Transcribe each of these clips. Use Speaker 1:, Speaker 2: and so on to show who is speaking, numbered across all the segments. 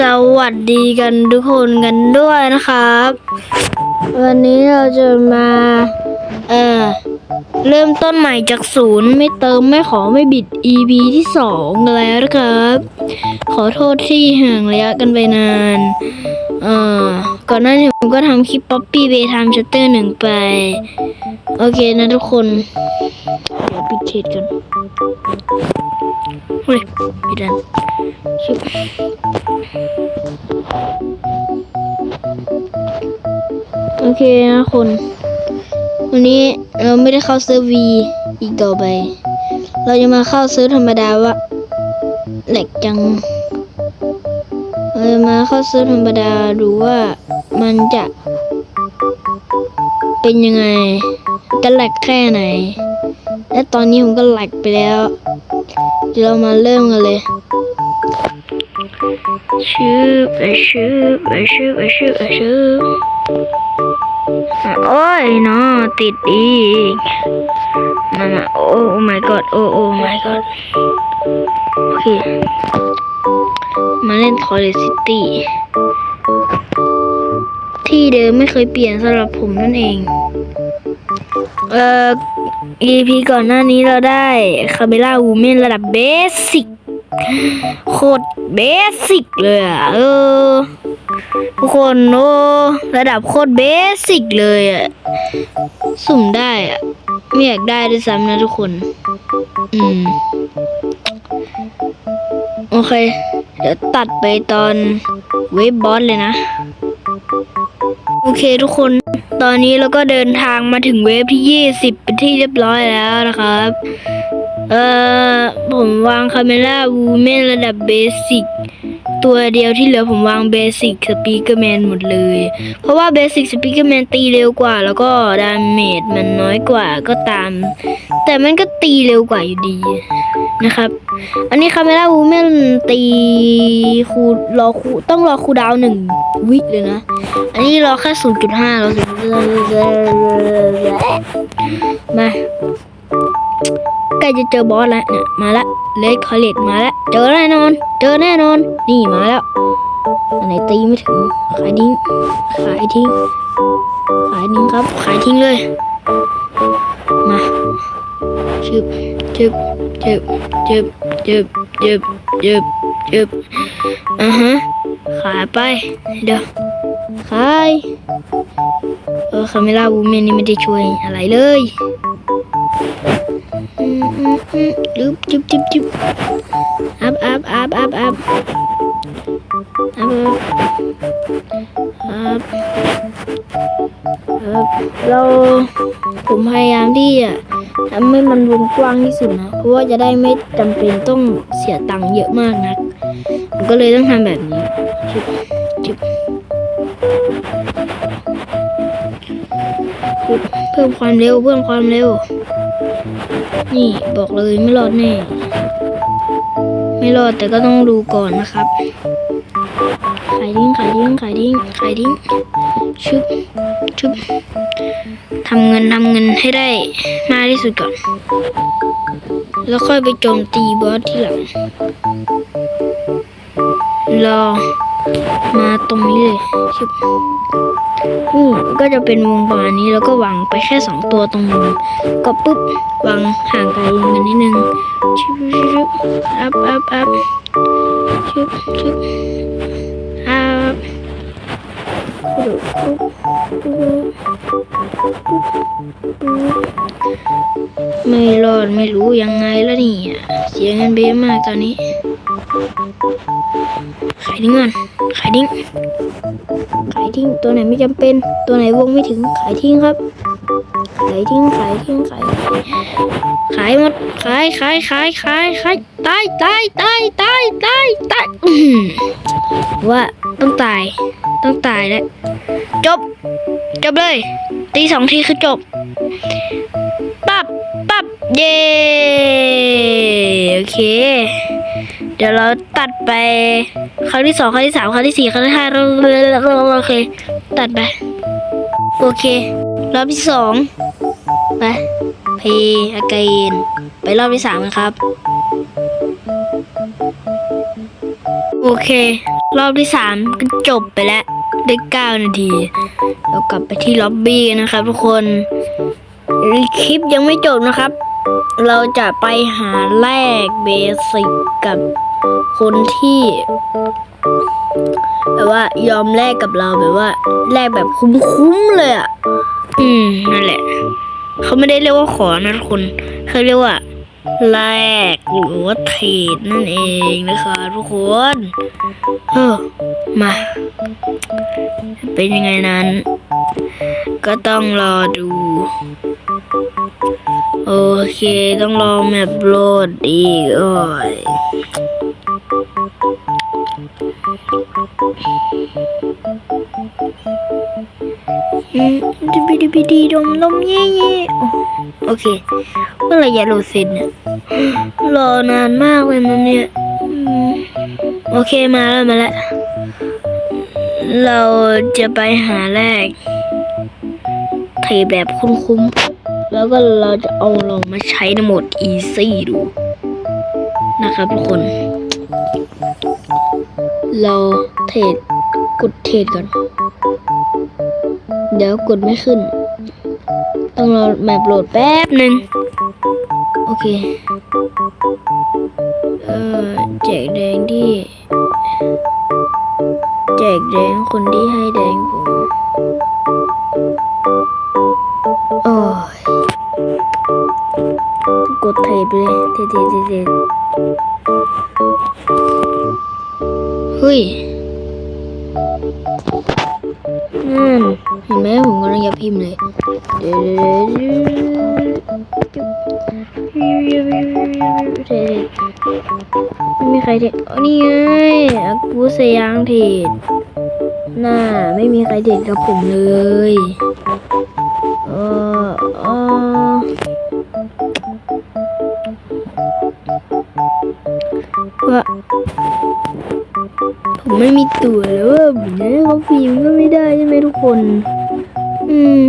Speaker 1: สวัสดีกันทุกคนกันด้วยนะครับ วันนี้เราจะมา เอ่อ เริ่มต้นใหม่จากศูนย์ไม่เติมไม่ขอไม่บิด EP ที่สองแล้วนะครับ ขอโทษที่ห่างระยะกันไปนานเอ่อก่อนหน้านี้ผมก็ทำคลิป Poppy Bay Time Chapter หนึ่งไป โอเคนะทุกคน เดี๋ยวปิดเทจกันเฮ้ยปิดแล้วชิบโอเคนะคน วันนี้ เราไม่ได้เข้าซิร์ฟวีอีกต่อไป เราจะมาเข้าซิร์ฟธรรมดาว่าแหลกจังเราจะมาเข้าซิร์ฟธรรมดาดูว่ามันจะเป็นยังไง จะแหลกแค่ไหน และตอนนี้ผมก็แหลกไปแล้ว เดี๋ยวเรามาเริ่มกันเลยชื่อไปชื่อไปชื่อไปชื่อไปชื่อ โอ้ยเนาะติดอีกมามาโอ้ my god โอ้โอ้ my god โอเค มาเล่น Toilet City ที่เดิมไม่เคยเปลี่ยนสำหรับผมนั่นเอง เอ่อ EP ก่อนหน้านี้เราได้คาเมล่าวูเมนระดับเบสิก โคตรเบสิกเลยอะเออทุกคนโอ้ระดับโคตรเบสิกเลยอะสุ่มได้อะไม่อยากได้ด้วยซ้ำนะทุกคน อืม โอเค เดี๋ยวตัดไปตอนเวฟบอสเลยนะ โอเคทุกคน ตอนนี้เราก็เดินทางมาถึงเวฟที่ 20 เป็นที่เรียบร้อยแล้วนะครับ เอ่อผมวางคาเมล่าวูแมนระดับเบสิกตัวเดียวที่เหลือผมวางเบสิกสปีกเกอร์แมนหมดเลย เพราะว่าเบสิกสปีกเกอร์แมนตีเร็วกว่า แล้วก็ดาเมจมันน้อยกว่าก็ตาม แต่มันก็ตีเร็วกว่าอยู่ดีนะครับ อันนี้คาเมล่าวูแมนตีคูรอคูต้องรอคูดาวหนึ่งวิเลยนะ อันนี้รอแค่ศูนย์จุดห้าเรามา ใกล้จะเจอบอสแล้วเนี่ยมาละเลดคอเลตมาแล้วเจอแน่นอน เจอแน่นอน นี่มาแล้วอันไหนตีไม่ถึงขายทิ้งขายทิ้งขายทิ้งครับ ขายทิ้งเลย มาชึบชึบชึบชึบชึบชึบชึบชึบอ่าฮะขายไปเดี๋ยวขายเออคาเมล่าวูแมนนี่ไม่ได้ช่วยอะไรเลย จุ๊บจุ๊บจุ๊บจุ๊บอัพอัพอัพอัพอัพอัพอัพอัพอัพเราผมพยายามที่จะทำให้มันวงกว้างที่สุดนะ เพราะว่าจะได้ไม่จำเป็นต้องเสียตังค์เยอะมากนักก็เลยต้องทำแบบนี้ เพิ่มความเร็วเพิ่มความเร็ว นี่บอกเลยไม่รอดแน่ ไม่รอดแต่ก็ต้องดูก่อนนะครับขายดิ้งขายดิ้งขายดิ้งขายดิ้งชุบชุบทำเงินทำเงินให้ได้มากที่สุดก่อน แล้วค่อยไปโจมตีบอสทีหลัง รอ มาตรงนี้เลยชุบ นี่ก็จะเป็นวงประมาณนี้แล้วก็วางไปแค่สองตัวตรงมุมก็ปุ๊บวางห่างไกลกันนิดนึงชุบชุบอัพอัพอัพชุบชุบอัพปุ๊บปุ๊บปุ๊บปุ๊บไม่รอดไม่รู้ยังไงแล้วนี่เสียเงินไปเยมากตอนนี้ ขายดิ้งก่อนขายดิ้งขายทิ้งตัวไหนไม่จำเป็น ตัวไหนวงไม่ถึงขายทิ้งครับขายทิ้งขายทิ้งขายขายหมดขายขายขายขายขายตายตายตายตายตายตายว่าต้องตายต้องตายแล้วจบ จบเลยตีสองทีคือจบปับปับเย้โอเค เดี๋ยวเราตัดไป ครั้งที่สองครั้งที่สามครั้งที่สี่ครั้งที่ห้าโอเค ตัดไป โอเค รอบที่สองไปเพย์อเกนไปรอบที่สามกันครับ โอเค รอบที่สามก็จบไปแล้วได้เก้านาที เรากลับไปที่ล็อบบี้กันนะครับทุกคนคลิปยังไม่จบนะครับ เราจะไปหาแลกเบสิกกับ คนที่ แบบว่ายอมแลกกับเราแบบว่าแลกแบบคุ้มๆเลยอะ อืมนั่นแหละ เขาไม่ได้เรียกว่าขอนะทุกคนเขาเรียกว่าแลกหรือว่าเทรดนั่นเองนะคะทุกคนเออมา เป็นยังไงนั้น ก็ต้องรอดู โอเค ต้องรอแมปโหลดอีกโอ้ย ดิบิดิบิดีดมลมเย่เย่โอเคเมื่อไหรจะโหลดเสร็จเนี่ยรอนานมากเลยนะเนี่ยโอเคมาแล้วมาแล้ว เราจะไปหาแรกเทแบบคุ้มๆ แล้วก็เราจะเอาลองมาใช้ในโหมด easy ดู นะครับทุกคน เรา เทรดกดเทรดก่อน เดี๋ยวกดไม่ขึ้น ต้องรอแมปโหลดแป๊บหนึ่งโอเค เออแจกแดงที่ แจกแดงคนที่ให้ นั่นเห็นไหมผมกำลังจะพิมพ์เลยเดี๋ยวไม่มีใครเทอ๋อนี่ไงอากูสยางเทศน่าไม่มีใครเทศกับผมเลยเออเออว่า ไม่มีตัวแล้วผมจะให้เขาพิมพ์ก็ไม่ได้ใช่ไหมทุกคน อืม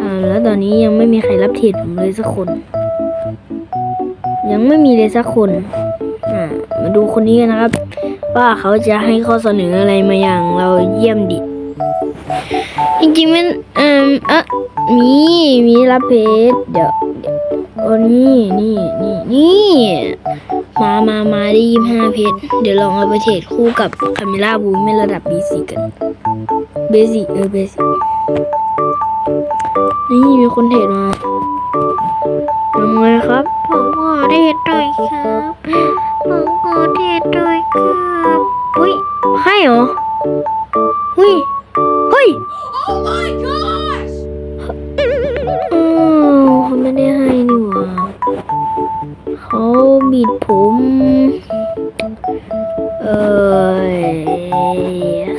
Speaker 1: อ่า แล้วตอนนี้ยังไม่มีใครรับเทรดผมเลยสักคน ยังไม่มีเลยสักคน อ่า มาดูคนนี้กันนะครับ ว่าเขาจะให้ข้อเสนออะไรมาอย่างเราเยี่ยมดิ จริงๆมันอ่อเอะมี มีรับเพจเดี๋ยวเดี๋ยวโอ้นี่ นี่ นี่ นี่ มามามาได้ยี่ห้าเพจเดี๋ยวลองเอาไปเทรดคู่กับคาเมล่าบูมในระดับ B4 กันเบสิกเออเบสิกนี่มีคนเทรดมายังไงครับ ผมขอเทรดด้วยครับ ผมขอเทรดด้วย เอ้ย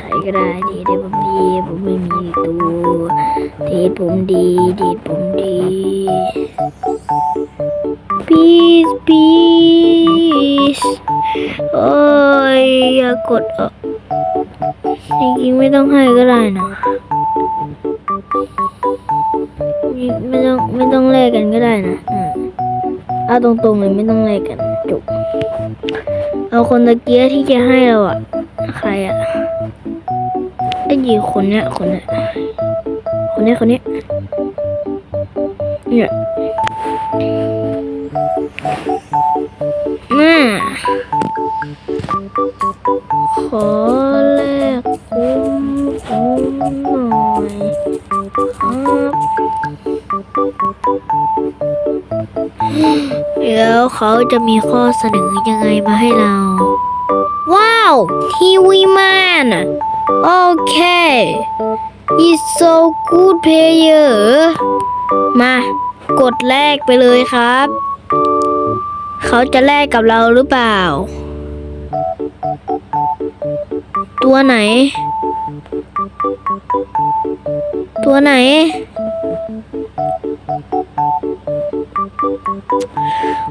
Speaker 1: ใครก็ได้ทีได้ผมดี ผมไม่มีตัวทศผมดีทศผมดี please please โอ้ยอย่ากดออกจริงๆไม่ต้องให้ก็ได้นะไม่ต้องไม่ต้องแลกกันก็ได้นะอืมเอาตรงๆเลยไม่ต้องแลกกัน เอาคนตะเกียที่จะให้เราอะใครอะไอ้ยีคนเนี้ยคนเนี้ยคนเนี้ยคนเนี้ยเนี่ยน่าขอ เขาจะมีข้อเสนอยังไงมาให้เรา ว้าว ทีวีแมนโอเค he's so good player มา กดแลกไปเลยครับ เขาจะแลกกับเราหรือเปล่า ตัวไหน ตัวไหน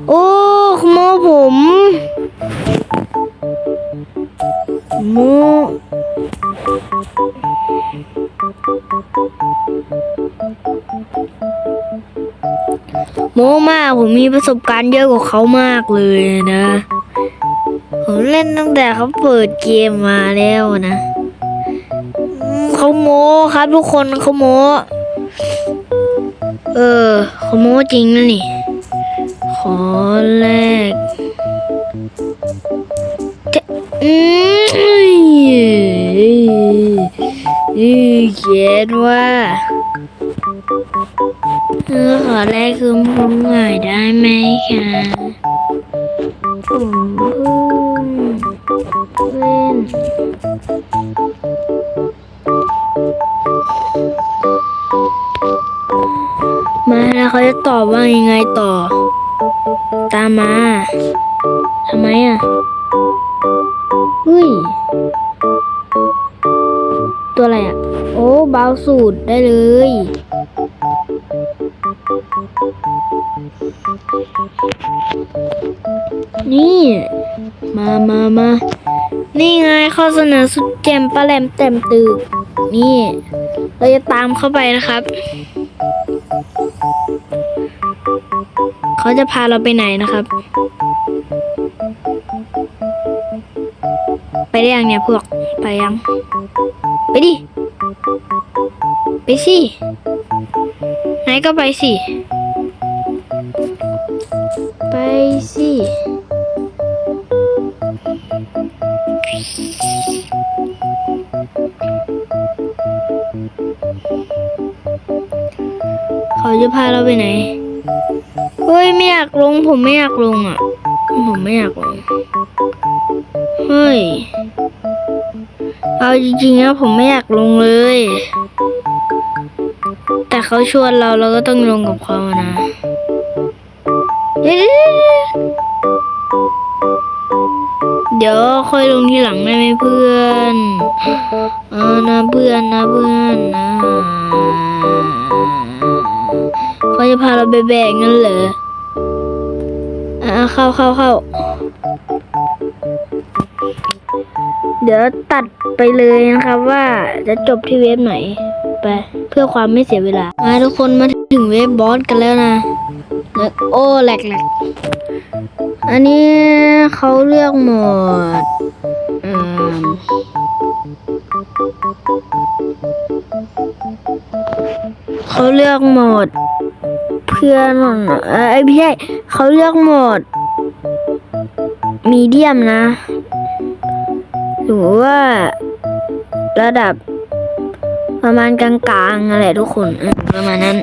Speaker 1: โอ้ขโมผมโมโมมากผมมีประสบการณ์เยอะกว่าเขามากเลยนะ ผมเล่นตั้งแต่เขาเปิดเกมมาแล้วนะเขาโมครับทุกคนเขาโมเออเขาโมจริงนะนี่ อแรกเอ้ยเอ้เขียนว่าเออขอแรกคือผมหน่อยได้ไหมคะผมเพิ่งเล่นมาแล้วเขาจะตอบว่ายังไงต่อ ตามมาทำไมอะเฮ้ย ตัวอะไรอะ โอ้เบาสูตรได้เลย นี่ มามามานี่ไงข้อเสนอสุดแจ่มปลาแหลมเต็มตึก นี่ เราจะตามเข้าไปนะครับ เขาจะพาเราไปไหนนะครับ ไปได้ยังเนี่ยพวก ไปยัง ไปดิ ไปสิไหนก็ไปสิ ไปสิเขาจะพาเราไปไหน เฮ้ยไม่อยากลง ผมไม่อยากลงอะ ผมไม่อยากลง เฮ้ย เอาจริงๆนะผมไม่อยากลงเลย แต่เขาชวนเราเราก็ต้องลงกับเขานะเดี๋ยวค่อยลงทีหลังได้ไหมเพื่อน เออนะเพื่อนนะเพื่อนนะ เขาจะพาเราไปแบกงั้นเหรออ่าเข้าเข้าเข้า เดี๋ยวตัดไปเลยนะครับว่าจะจบที่เว็บไหน ไป เพื่อความไม่เสียเวลา มาทุกคนมาถึงเว็บบอสกันแล้วนะแล้วโอ้แหลกแหลกอันนี้เขาเลือกหมดอืมเขาเลือกโหมด เพื่อนเอ้ยไม่ใช่เขาเลือกโหมด มีเดียมนะ หรือว่าระดับประมาณกลางๆอะไรทุกคนประมาณนั้น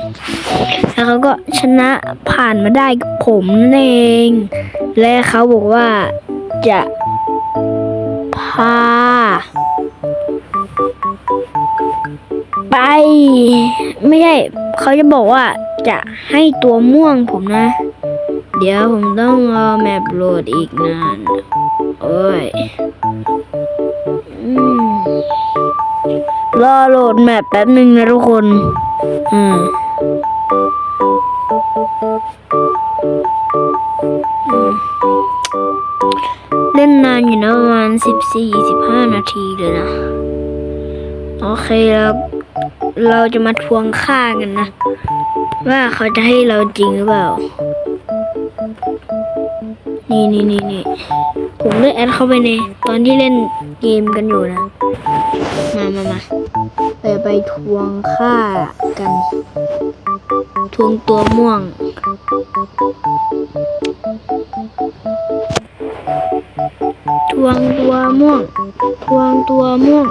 Speaker 1: แล้วเขาก็ชนะผ่านมาได้กับผมเอง และเขาบอกว่าจะพา ไป ไม่ใช่เขาจะบอกว่าจะให้ตัวม่วงผมนะ เดี๋ยวผมต้องรอแมปโหลดอีกนาน โอ้ยรอโหลดแมปแป๊บหนึ่งนะทุกคน อืมอืมเล่นนานอยู่นะประมาณสิบสี่สิบห้านาทีเลยนะ โอเคแล้ว เราจะมาทวงค่ากันนะ ว่าเขาจะให้เราจริงหรือเปล่า นี่นี่นี่นี่ผมได้แอดเข้าไปในตอนที่เล่นเกมกันอยู่นะ มามามาไปไปทวงค่ากัน ทวงตัวม่วง ทวงตัวม่วง ทวงตัวม่วง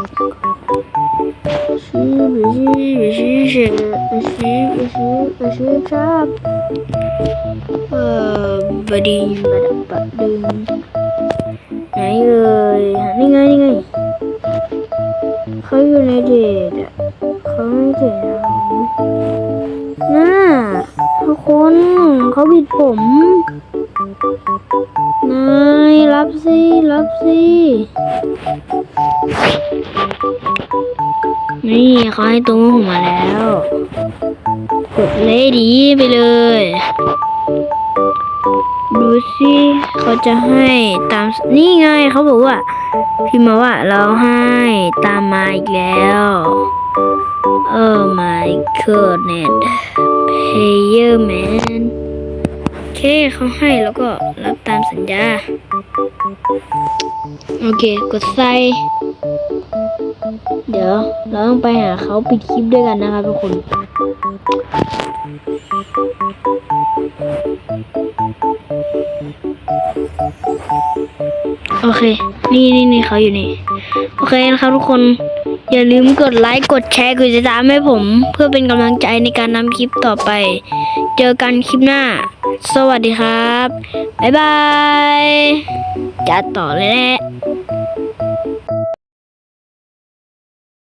Speaker 1: ชิบชิบชิบชิบชิบชิบชิบชับเอ่อบดิงบดบดึงไหนเอ่ยนี่ไงนี่ไงเขาอยู่ในเดทเขาไม่เดทเราน่าทุกคนเขาบิดผมนายรับสิรับสิ นี่เขาให้ตัวผมมาแล้ว กดเลยดีไปเลย ดูสิเขาจะให้ตามนี่ไงเขาบอกว่า พิมพ์มาว่าเราให้ตามมาอีกแล้ว Oh my goodness player man เคเขาให้แล้วก็รับตามสัญญา โอเค กดใส่ เดี๋ยว เราต้องไปหาเขาปิดคลิปด้วยกันนะครับทุกคนโอเค นี่นี่นี่เขาอยู่นี่ โอเคนะครับทุกคน อย่าลืมกดไลค์ กดแชร์ กดติดตามให้ผม เพื่อเป็นกำลังใจในการนำคลิปต่อไป เจอกันคลิปหน้า สวัสดีครับ บ๊ายบายจัดต่อเลยแหละ